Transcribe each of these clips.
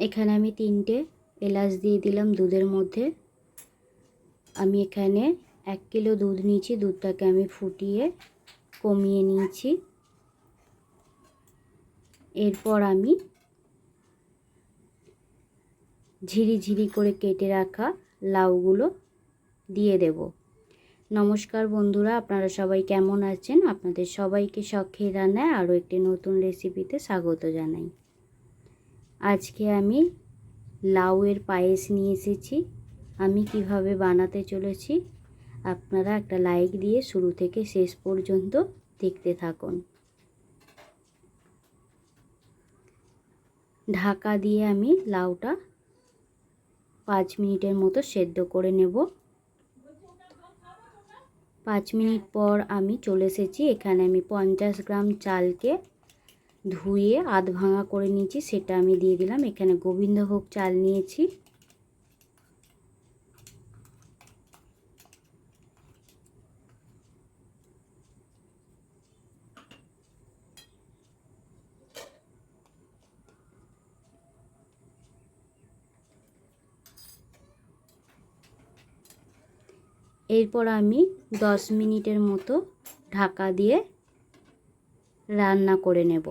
এখানে আমি তিনটে এলাচ দিয়ে দিলাম দুধের মধ্যে। আমি এখানে এক কিলো দুধ নিয়েছি, দুধটাকে আমি ফুটিয়ে কমিয়ে নিয়েছি। এরপর আমি ঝিরি ঝিরি করে কেটে রাখা লাউগুলো দিয়ে দেব। নমস্কার বন্ধুরা, আপনারা সবাই কেমন আছেন? আপনাদের সবাইকে শখের রান্নায় আরও একটি নতুন রেসিপিতে স্বাগত জানাই। আজকে আমি লাউয়ের পায়েস নিয়ে এসেছি। আমি কীভাবে বানাতে চলেছি আপনারা একটা লাইক দিয়ে শুরু থেকে শেষ পর্যন্ত দেখতে থাকুন। ঢাকা দিয়ে আমি লাউটা পাঁচ মিনিটের মতো সেদ্ধ করে নেব। পাঁচ মিনিট পর আমি চলে এসেছি। এখানে আমি পঞ্চাশ গ্রাম চালকে ধুয়ে আধ ভাঙা করে নিয়েছি, সেটা আমি দিয়ে দিলাম। এখানে গোবিন্দভোগ চাল নিয়েছি। এরপর আমি দশ মিনিটের মতো ঢাকা দিয়ে রান্না করে নেব।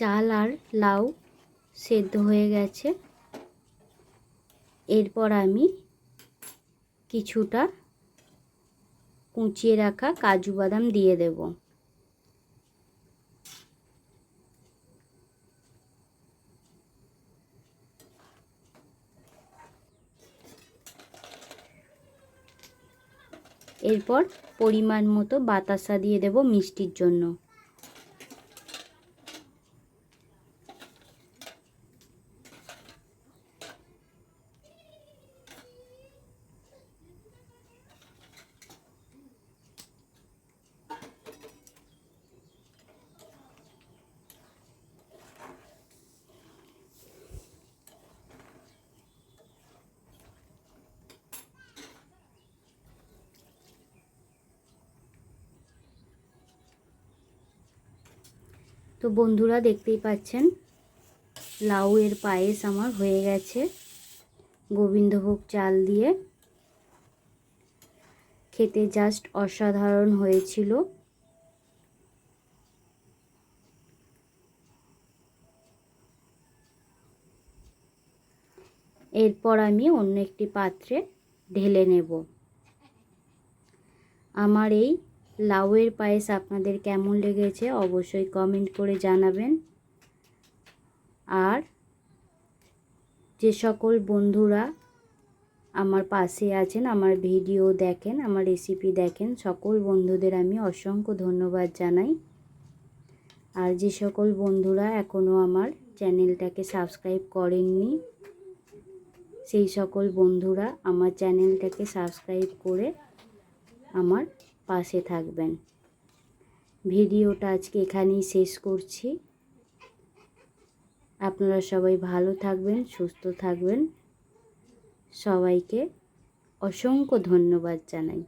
চাল আর লাউ সেদ্ধ হয়ে গেছে। এরপর আমি কিছুটা কুচিয়ে রাখা কাজু বাদাম দিয়ে দেব। এরপর পরিমাণ মতো বাতাসা দিয়ে দেব মিষ্টির জন্য। তো বন্ধুরা দেখতেই পাচ্ছেন লাউয়ের পায়েস আমার হয়ে গেছে। গোবিন্দভোগ চাল দিয়ে খেতে জাস্ট অসাধারণ হয়েছিল। এরপর আমি অন্য একটি পাত্রে ঢেলে নেব। আমার এই লাউয়ের পায়েস আপনাদের কেমন লেগেছে অবশ্যই কমেন্ট করে জানাবেন। আর যে সকল বন্ধুরা আমার পাশে আছেন, আমার ভিডিও দেখেন, আমার রেসিপি দেখেন, সকল বন্ধুদের আমি অসংখ্য ধন্যবাদ জানাই। আর যে সকল বন্ধুরা এখনও আমার চ্যানেলটাকে সাবস্ক্রাইব করেননি, সেই সকল বন্ধুরা আমার চ্যানেলটাকে সাবস্ক্রাইব করে আমার পাশে থাকবেন। ভিডিওটা আজকে এখানেই শেষ করছি। আপনারা সবাই ভালো থাকবেন, সুস্থ থাকবেন। সবাইকে অসংখ্য ধন্যবাদ জানাই।